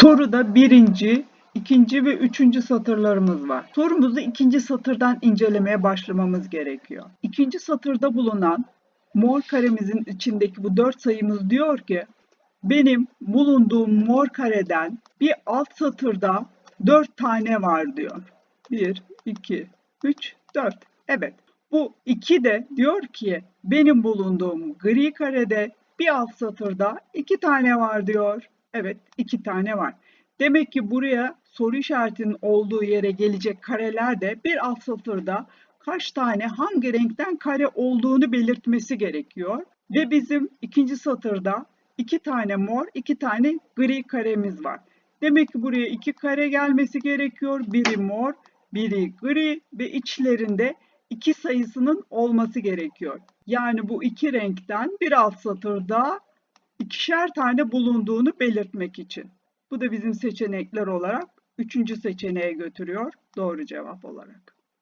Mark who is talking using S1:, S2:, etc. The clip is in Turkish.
S1: Soruda birinci, ikinci ve üçüncü satırlarımız var. Sorumuzu ikinci satırdan incelemeye başlamamız gerekiyor. İkinci satırda bulunan mor karemizin içindeki bu dört sayımız diyor ki benim bulunduğum mor kareden bir alt satırda dört tane var diyor. 1, 2, 3, 4. Evet. Bu 2 de diyor ki benim bulunduğum gri karede bir alt satırda iki tane var diyor. Evet iki tane var. Demek ki buraya soru işaretinin olduğu yere gelecek kareler de bir alt satırda kaç tane hangi renkten kare olduğunu belirtmesi gerekiyor. Ve bizim ikinci satırda iki tane mor, iki tane gri karemiz var. Demek ki buraya iki kare gelmesi gerekiyor. Biri mor, biri gri ve içlerinde iki sayısının olması gerekiyor. Yani bu iki renkten bir alt satırda ikişer tane bulunduğunu belirtmek için. Bu da bizim seçenekler olarak üçüncü seçeneğe götürüyor doğru cevap olarak.